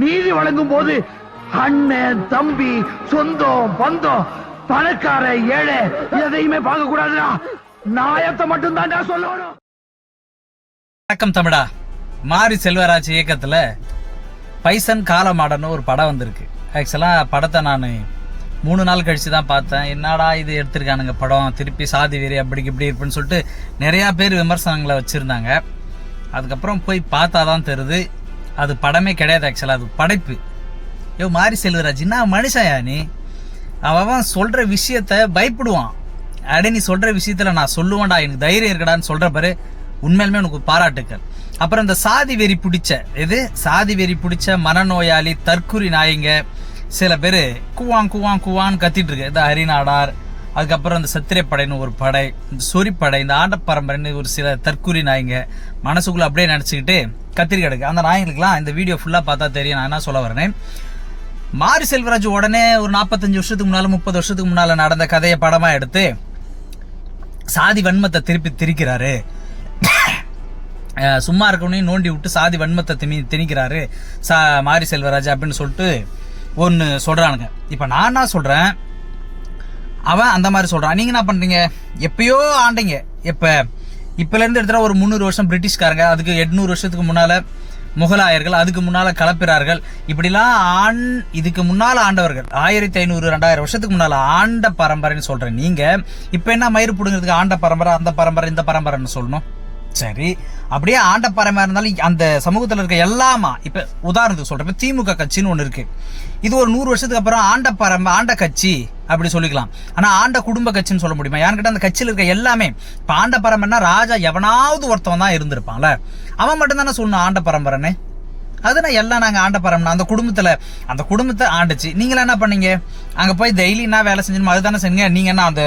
நீதி வழங்கும் போது அண்ணன் தம்பி சொந்தம் பந்தம் பணக்கார ஏழை எதையுமே பார்க்க கூடாதுடா. நாயத்தை மட்டும் தான்டா சொல்லணும். வணக்கம் தமிழா. மாரி செல்வராஜ் இயக்கத்துல பைசன் காலமாடன்னு ஒரு படம் வந்திருக்கு. ஆக்சுவலாக படத்தை நான் மூணு நாள் கழிச்சு தான் பார்த்தேன். என்னடா இது எடுத்திருக்கானுங்க படம்? திருப்பி சாதி வெறி அப்படி இப்படி இருப்புன்னு சொல்லிட்டு நிறையா பேர் விமர்சனங்களை வச்சுருந்தாங்க. அதுக்கப்புறம் போய் பார்த்தா தான் தெரியுது. அது படமே கிடையாது ஆக்சுவலாக அது படைப்பு. யோ மாரி செல்வராஜ் என்ன மனுஷயா நீ. அவன் சொல்கிற விஷயத்த பயப்படுவான். அடே நீ சொல்கிற விஷயத்தில் நான் சொல்லுவேன்டா எனக்கு தைரியம் இருக்கடான்னு சொல்கிற பாரு. உண்மையிலுமே உனக்கு பாராட்டுக்கள் அப்புறம் இந்த சாதி வெறி பிடிச்ச எது? சாதி வெறி பிடிச்ச மனநோயாளி தற்குறி நாயங்க சில பேர் குவாங் குவாங் குவான்னு கத்திட்டு இருக்கு. இந்த ஹரிநாடார் அதுக்கப்புறம் இந்த சத்திரப்படைன்னு ஒரு படை இந்த சொரிப்படை இந்த ஆண்ட பரம்பரைன்னு ஒரு சில தற்குறி நாயங்க மனசுக்குள்ளே அப்படியே நினச்சிக்கிட்டு கத்திரி கிடக்கு அந்த நாயங்களுக்குலாம் இந்த வீடியோ ஃபுல்லாக பார்த்தா தெரியும். நான் என்ன சொல்ல வரேன் மாரி செல்வராஜ் உடனே ஒரு நாற்பத்தஞ்சு வருஷத்துக்கு முன்னால் முப்பது வருஷத்துக்கு முன்னால் நடந்த கதையை படமாக எடுத்து சாதி வன்மத்தை திருப்பி திரிக்கிறாரு. சும்மா இருக்கவனையும் நோண்டி விட்டு சாதி வன்மத்தை திணி திணிக்கிறாரு சா மாரி செல்வராஜ் அப்படின்னு சொல்லிட்டு ஒன்று சொல்கிறானுங்க இப்போ நான் என்ன சொல்கிறேன் அவன் அந்த மாதிரி சொல்கிறான் நீங்கள் என்ன பண்ணுறீங்க எப்பயோ ஆண்டீங்க. எப்போ இப்போலேருந்து எடுத்துகிற ஒரு முந்நூறு வருஷம் பிரிட்டிஷ்காரங்க அதுக்கு எட்நூறு வருஷத்துக்கு முன்னால் முகலாயர்கள் அதுக்கு முன்னால் கலப்பிறார்கள் இப்படிலாம் ஆண் இதுக்கு முன்னால் ஆண்டவர்கள். ஆயிரத்தி ஐநூறு ரெண்டாயிரம் வருஷத்துக்கு முன்னால் ஆண்ட பரம்பரைன்னு சொல்கிறேன் நீங்கள் இப்போ என்ன மயிறு பிடுங்கிறதுக்கு ஆண்ட பரம்பரை அந்த பரம்பரை இந்த பரம்பரைன்னு சொல்லணும். சரி. அப்படியே ஆண்ட இருந்தாலும் அந்த சமூகத்தில் இருக்க எல்லாமா இப்போ உதாரணத்துக்கு சொல்கிறேன் இப்போ திமுக கட்சின்னு ஒன்று இருக்கு. இது ஒரு நூறு வருஷத்துக்கு அப்புறம் ஆண்ட ஆண்ட கட்சி அப்படி சொல்லிக்கலாம். ஆனால் ஆண்ட குடும்ப கட்சின்னு சொல்ல முடியுமா? யாருக்கிட்ட அந்த கட்சியில் இருக்க எல்லாமே இப்போ ஆண்ட பரம்பரைனா ராஜா எவனாவது ஒருத்தவன் தான் இருந்திருப்பான்ல. அவன் மட்டும்தானே சொல்லணும் ஆண்ட பரம்பரைன்னு எல்லாம் நாங்கள் ஆண்ட பரம்னா அந்த குடும்பத்தில் அந்த குடும்பத்தை ஆண்டுச்சு. நீங்களாம் என்ன பண்ணீங்க? அங்கே போய் டெய்லி என்ன வேலை செஞ்சணுமோ அதுதானே செஞ்சீங்க. நீங்கள் என்ன அந்த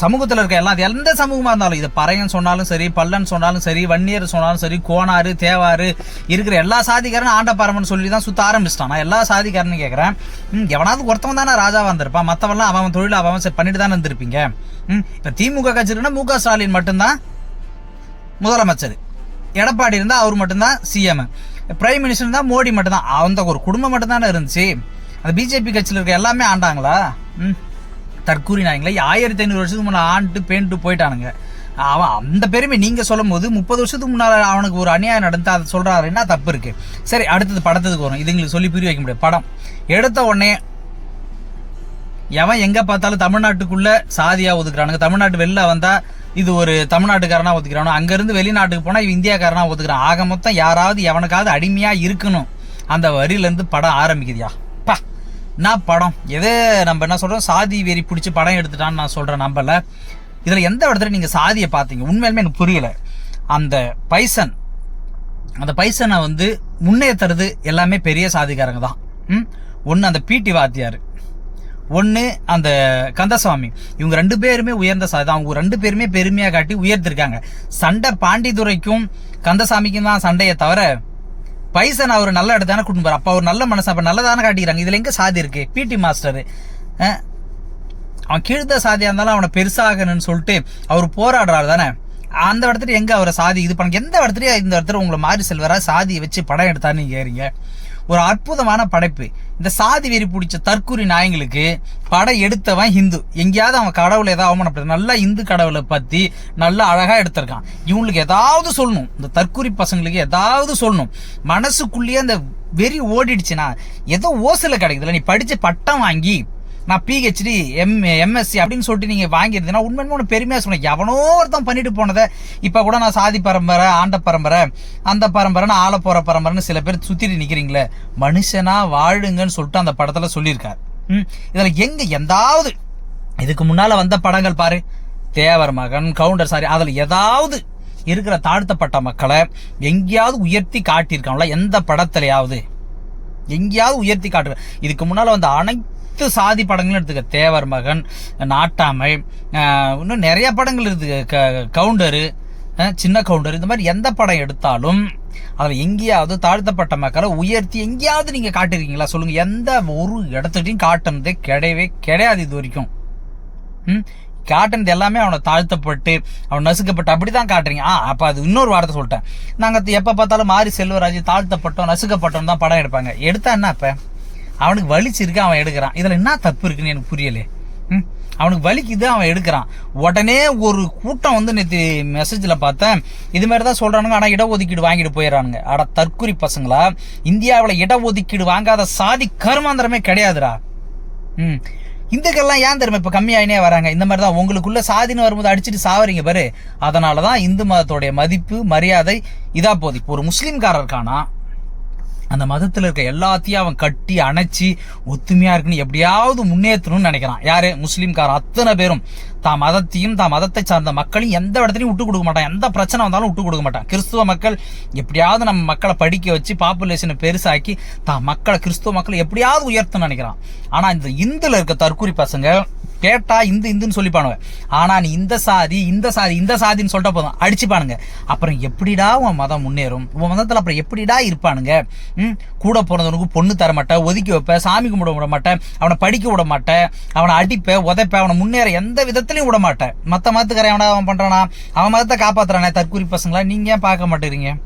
சமூகத்தில் இருக்க எல்லாம் அது எந்த சமூகமாக இருந்தாலும் இது பறையன் சொன்னாலும் சரி பல்லன் சொன்னாலும் சரி வன்னியர் சொன்னாலும் சரி கோனாறு தேவாறு இருக்கிற எல்லா சாதிக்காரனும் ஆண்ட பரம்பரைன்னு சொல்லி தான் சுற்ற ஆரம்பிச்சிட்டான். நான் எல்லா சாதிக்காரனும் கேட்குறேன் ம் எவனாவது ஒருத்தவன் தானே ராஜாவாக இருந்திருப்பான் மற்றவெல்லாம் அவன் தொழில் அவன் பண்ணிட்டு தானே இருந்திருப்பீங்க. ம் இப்போ திமுக கட்சி இருக்குன்னா மு க ஸ்டாலின் மட்டும்தான் முதலமைச்சர். எடப்பாடி இருந்தால் அவர் மட்டும்தான் சிஎம் பிரைம் மினிஸ்டர் தான் மோடி மட்டும்தான். அந்த ஒரு குடும்பம் மட்டும்தானே இருந்துச்சு. அந்த பிஜேபி கட்சியில் இருக்க எல்லாமே ஆண்டாங்களா? ம் தற்கூறினாங்களே. ஆயிரத்தி ஐநூறு வருஷத்துக்கு முன்னாடி ஆண்டு பேண்ட்டு போயிட்டானுங்க. அவன் அந்த பெருமை நீங்கள் சொல்லும் போது முப்பது வருஷத்துக்கு முன்னால் அவனுக்கு ஒரு அநியாயம் நடந்து அதை சொல்கிறாரு என்ன தப்பு இருக்கு? சரி அடுத்தது படத்துக்கு வரும். இது எங்களுக்கு சொல்லி புரிய வைக்க முடியாது. படம். எடுத்த உடனே எவன் எங்கே பார்த்தாலும் தமிழ்நாட்டுக்குள்ளே சாதியாக ஒதுக்குறானுங்க. தமிழ்நாட்டு வெளில வந்தால் இது ஒரு தமிழ்நாட்டுக்காரனாக ஒதுக்குறானோ? அங்கேருந்து வெளிநாட்டுக்கு போனால் இவன் இந்தியாக்காரனாக ஒதுக்குறான். ஆக மொத்தம் யாராவது எவனுக்காவது அடிமையாக இருக்கணும். அந்த வரியிலேருந்து படம் ஆரம்பிக்குதுயா? நான் என்ன படம்? எது நம்ம என்ன சொல்றோம்? சாதி வெறி பிடிச்சி படம் எடுத்துட்டான்னு நான் சொல்றேன் நம்பல. இதுல எந்த இடத்துல நீங்க சாதியை பார்த்தீங்க? உண்மையிலுமே எனக்கு புரியல. அந்த பைசன் அந்த பைசனை வந்து முன்னேற்றுறது எல்லாமே பெரிய சாதிக்காரங்க தான். ம்? ஒன்று அந்த பிடி வாத்தியார். ஒன்று அந்த கந்தசுவாமி. இவங்க ரெண்டு பேருமே உயர்ந்த சாதி தான். அவங்க ரெண்டு பேருமே பெருமையாக காட்டி உயர்த்திருக்காங்க. சண்டை பாண்டிதுரைக்கும் கந்தசாமிக்கும் தான் சண்டையை தவிர பைசன் அவர் நல்ல இடத்தான கூட்டிட்டு போறார் அப்போ அவர் நல்ல மனசு அப்போ நல்லதானே காட்டிக்கிறாங்க. இதில் எங்கே சாதி இருக்கு? பிடி மாஸ்டர் அவன் கீழ்த்த சாதியாக இருந்தாலும் அவனை பெருசாகணும்னு சொல்லிட்டு அவர் போராடுறாரு தானே. அந்த இடத்துல எங்க அவரை சாதி இது பண்ண எந்த இடத்துலயும் இந்த இடத்துல உங்களை மாறி செல்வரா சாதியை வச்சு படம் எடுத்தான்னு நீங்க கேறீங்க ஒரு அற்புதமான படைப்பு. இந்த சாதி வெறி பிடிச்ச தற்கூரி நாயங்களுக்கு படம் எடுத்தவன் ஹிந்து. எங்கேயாவது அவன் கடவுளை ஏதாவது அவமானப்படுத்த நல்லா இந்து கடவுளை பற்றி நல்லா அழகாக எடுத்திருக்கான். இவங்களுக்கு ஏதாவது சொல்லணும். இந்த தற்கூரி பசங்களுக்கு ஏதாவது சொல்லணும். மனசுக்குள்ளேயே அந்த வெறி ஓடிடுச்சுன்னா ஏதோ ஓசில கிடைக்குதுல்ல நீ படித்து பட்டம் வாங்கி நான் பிஹெச்டி எம் எம்எஸ்சி அப்படின்னு சொல்லிட்டு நீங்கள் வாங்கியிருந்தீங்கன்னா உண்மையுமே ஒன்று பெருமையாக சொன்னேன் எவனோ ஒருத்தன் பண்ணிட்டு போனதை இப்போ கூட நான் சாதி பரம்பரை ஆண்ட பரம்பரை அந்த பரம்பரைன்னு ஆள போகிற பரம்பரைன்னு சில பேர் சுற்றிட்டு நிற்கிறீங்களே மனுஷனா வாழுங்கன்னு சொல்லிட்டு அந்த படத்தில் சொல்லியிருக்காரு. ம் இதில் எங்கே எந்தாவது இதுக்கு முன்னால் வந்த படங்கள் பாரு. தேவர் மகன் கவுண்டர் சாரி அதில் ஏதாவது இருக்கிற தாழ்த்தப்பட்ட மக்களை எங்கேயாவது உயர்த்தி காட்டியிருக்காங்களா? எந்த படத்துலையாவது? எங்கேயாவது உயர்த்தி காட்டுற இதுக்கு முன்னால் வந்த அனைத்து சாதி படங்களும் எடுத்துக்க. தேவர் மகன் நாட்டாமை இன்னும் நிறைய படங்கள் இருக்குது க கவுண்டரு சின்ன கவுண்டர் இந்த மாதிரி எந்த படம் எடுத்தாலும் அதில் எங்கேயாவது தாழ்த்தப்பட்ட மக்களை உயர்த்தி எங்கேயாவது நீங்கள் காட்டிருக்கீங்களா? சொல்லுங்கள் எந்த ஒரு இடத்துலையும் காட்டினதே கிடையவே கிடையாது இது வரைக்கும். காட்டினது எல்லாமே அவனை தாழ்த்தப்பட்டு அவன் நசுக்கப்பட்டு அப்படி தான் காட்டுறீங்க. ஆ அப்போ அது இன்னொரு வார்த்தை சொல்லிட்டேன். நாங்கள் எப்போ பார்த்தாலும் மாறி செல்வராஜ் தாழ்த்தப்பட்டோம் நசுக்கப்பட்டோம் தான் படம் எடுப்பாங்க. எடுத்தா என்ன அப்போ? அவனுக்கு வலிச்சிருக்கு அவன் எடுக்கிறான். இதுல என்ன தப்பு இருக்குன்னு எனக்கு புரியலே. ம்? அவனுக்கு வலிக்குது அவன் எடுக்கிறான். உடனே ஒரு கூட்டம் வந்து நேற்று மெசேஜில் பார்த்தேன். இது மாதிரி தான் சொல்கிறானுங்க ஆனால் இடஒதுக்கீடு வாங்கிட்டு போயிடறானுங்க. அட தற்குறி பசங்களா? இந்தியாவில் இடஒதுக்கீடு வாங்காத சாதி கருமாந்திரமே கிடையாதுடா. ம். இந்துக்கள்லாம் ஏன் தெரியுமா இப்போ கம்மியாயினே வராங்க? இந்த மாதிரி தான் உங்களுக்குள்ள சாதின்னு வரும்போது அடிச்சுட்டு சாவறீங்க பாரு. அதனால தான் இந்து மதத்தோடைய மதிப்பு மரியாதை இதாக போகுது. இப்போ ஒரு முஸ்லீம்காரர் இருக்கானா? அந்த மதத்தில் இருக்க எல்லாத்தையும் அவன் கட்டி அணைச்சி ஒத்துமையாக இருக்குன்னு எப்படியாவது முன்னேற்றணும்னு நினைக்கிறான். யாரு? முஸ்லீம்கார. அத்தனை பேரும். தான் மதத்தையும் தான் மதத்தை சார்ந்த மக்களையும் எந்த இடத்துலையும் விட்டு கொடுக்க மாட்டான். எந்த பிரச்சனை வந்தாலும் விட்டு கொடுக்க மாட்டான். கிறிஸ்துவ மக்கள் எப்படியாவது நம்ம மக்களை படிக்க வச்சு பாப்புலேஷனை பெருசாக்கி தான் மக்களை கிறிஸ்துவ மக்களை எப்படியாவது உயர்த்தணும்னு நினைக்கிறான். ஆனால் இந்த இந்துல இருக்க தற்கூரி பசங்க கேட்டா இந்து இந்துன்னு சொல்லிப்பானுங்க ஆனா நீ இந்த சாதி இந்த சாதி இந்த சாதின்னு சொல்லிட்ட போதும். அடிச்சுப்பானுங்க. அப்புறம் எப்படிடா உன் மதம் முன்னேறும்? உன் மதத்துல அப்புறம் எப்படிடா இருப்பானுங்க? ம்? கூட பிறந்தவனுக்கு பொண்ணு தர மாட்டேன் ஒதுக்கி வைப்ப சாமி கும்பிட விட மாட்டேன் அவனை படிக்க விட மாட்டேன் அவனை அடிப்ப உதைப்ப அவனை முன்னேற எந்த விதத்துலையும் விட மாட்டேன். மத்த மதத்துக்காரன் எவனா அவன் பண்றானா? அவன் மதத்தை காப்பாத்துறானே தற்கூரி பசங்களா? நீங்க ஏன் பார்க்க மாட்டேறீங்க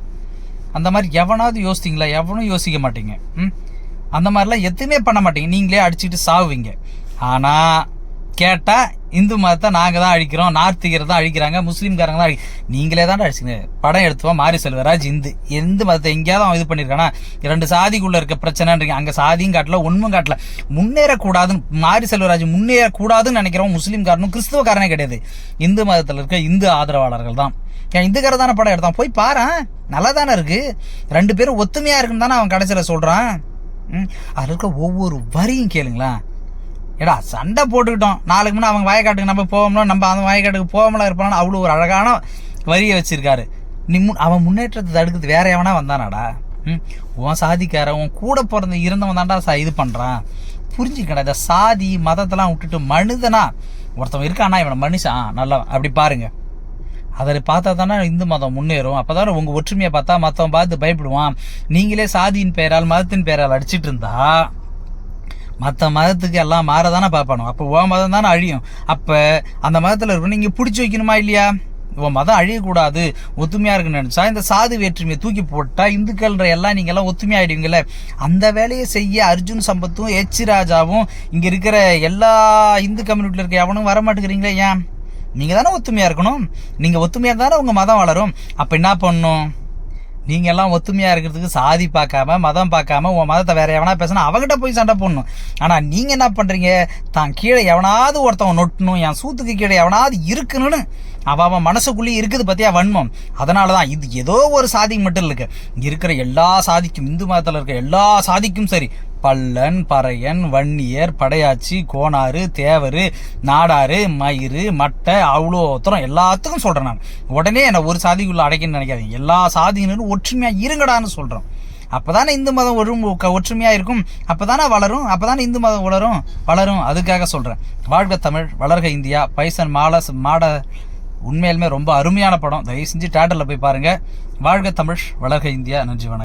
அந்த மாதிரி எவனாவது யோசித்தீங்களா? எவனும் யோசிக்க மாட்டீங்க. ம்? அந்த மாதிரிலாம் எதுவுமே பண்ண மாட்டீங்க. நீங்களே அடிச்சுட்டு சாவுவீங்க. ஆனால் கேட்டால் இந்து மதத்தை நாங்கள் தான் அழிக்கிறோம் நார்த்திகரை தான் அழிக்கிறாங்க முஸ்லீம்காரங்க தான் அழி நீங்களே தான் அழிச்சுங்க. படம் எடுத்துவா மாரி செல்வராஜ் இந்து. எந்த மதத்தை எங்கேயாவது அவன் இது பண்ணியிருக்கானா இரண்டு சாதிக்குள்ளே இருக்க பிரச்சனைன்றீங்க. அங்கே சாதியும் காட்டல உண்மையும் காட்டல. முன்னேறக்கூடாதுன்னு மாரி செல்வராஜ் முன்னேறக்கூடாதுன்னு நினைக்கிறவன் முஸ்லீம்காரனும் கிறிஸ்துவக்காரனே கிடையாது. இந்து மதத்தில் இருக்க இந்து ஆதரவாளர்கள் தான். என் இந்துக்கார தானே படம் எடுத்தான்? போய் பாரு நல்லா தானே இருக்குது ரெண்டு பேரும் ஒத்துமையாக இருக்குன்னு தானே அவன் கடைசியில் சொல்கிறான் ம், இருக்க ஒவ்வொரு வரியும் கேளுங்களேன். ஏடா சண்டை போட்டுக்கிட்டோம். நாளுக்கு முன்னே அவங்க வயக்காட்டுக்கு நம்ம போகணும் நம்ம அந்த வயக்காட்டுக்கு போகாமலாம் இருப்பானு அவ்வளோ ஒரு அழகான வரியை வச்சிருக்காரு. நீ முன் அவன் முன்னேற்றத்தை தடுக்கிறது வேற எவனா வந்தானாடா? ம்? உன் சாதிக்கார உன் கூட பிறந்த இருந்தவன் தான்டா சா இது பண்ணுறான் புரிஞ்சுக்கடா இந்த சாதி மதத்தெல்லாம் விட்டுட்டு மனிதனா ஒருத்தவன் இருக்கானா இவனை மனுஷன் நல்லா அப்படி பாருங்க. அதை பார்த்தா தானே இந்து மதம் முன்னேறும். அப்பதானே உங்கள் ஒற்றுமையை பார்த்தா மத்தவன் பார்த்து பயப்படுவான். நீங்களே சாதியின் பெயரால் மதத்தின் பெயரால் அடிச்சிட்டு இருந்தா மற்ற மதத்துக்கு எல்லாம் மாறதானே பார்ப்பானோ? அப்போ உன் மதம் தானே அழியும். அப்போ அந்த மதத்தில் இருக்கணும் நீங்கள் பிடிச்சி வைக்கணுமா இல்லையா? உன் மதம் அழியக்கூடாது ஒத்துமையாக இருக்குன்னு நினச்சா இந்த சாதி வேற்றுமையை தூக்கி போட்டால் இந்துக்கள்ன்ற எல்லாம் நீங்கள்லாம் எல்லாம் அந்த வேலையை செய்ய அர்ஜுன் சம்பத்தும் எச் ராஜாவும் இங்கே இருக்கிற எல்லா இந்து கம்யூனிட்டியில் இருக்க எவனும் வரமாட்டேங்கிறீங்களே ஏன்? நீங்கள் தானே ஒத்துமையாக இருக்கணும். நீங்கள் ஒத்துமையாக தானே உங்கள் மதம் வளரும். அப்போ என்ன பண்ணணும்? நீங்கள் எல்லாம் ஒத்துமையாக இருக்கிறதுக்கு சாதி பார்க்காம மதம் பார்க்காம உன் மதத்தை வேறு எவனா பேசினா அவகிட்ட போய் சண்டை போடணும். ஆனால் நீங்கள் என்ன பண்ணுறீங்க தான் கீழே எவனாவது ஒருத்தவன் நொட்டணும் என் சூத்துக்கு கீழே எவனாவது இருக்கணும்னு அவ அவன் மனசுக்குள்ளேயே இருக்குது பார்த்தியா வன்மம். அதனாலதான் இது ஏதோ ஒரு சாதிக்கு மட்டும் இருக்கு. இருக்கிற எல்லா சாதிக்கும் இந்து மதத்தில் இருக்கிற எல்லா சாதிக்கும் சரி பல்லன் பறையன் வன்னியர் படையாச்சி கோனாறு தேவர் நாடாறு மயிறு மட்டை அவ்வளோத்தரம் எல்லாத்துக்கும் சொல்கிறேன் நான். உடனே என்னை ஒரு சாதிக்குள்ள அடைக்கணும்னு நினைக்காதீங்க. எல்லா சாதியினரும் ஒற்றுமையாக இருங்கடான்னு சொல்கிறோம் அப்போதானே இந்து மதம் ஒரு ஒற்றுமையாக இருக்கும்? அப்பதானே வளரும்? அப்பதானே இந்து மதம் வளரும்? வளரும். அதுக்காக சொல்கிறேன் வாழ்க தமிழ் வளர்க இந்தியா. பைசன் மாலஸ் மாட உண்மையிலுமே ரொம்ப அருமையான படம். தயவு செஞ்சு தேட்டரில் போய் பாருங்கள் வாழ்க தமிழ் வளர்க இந்தியா. நன்றி வணக்கம்.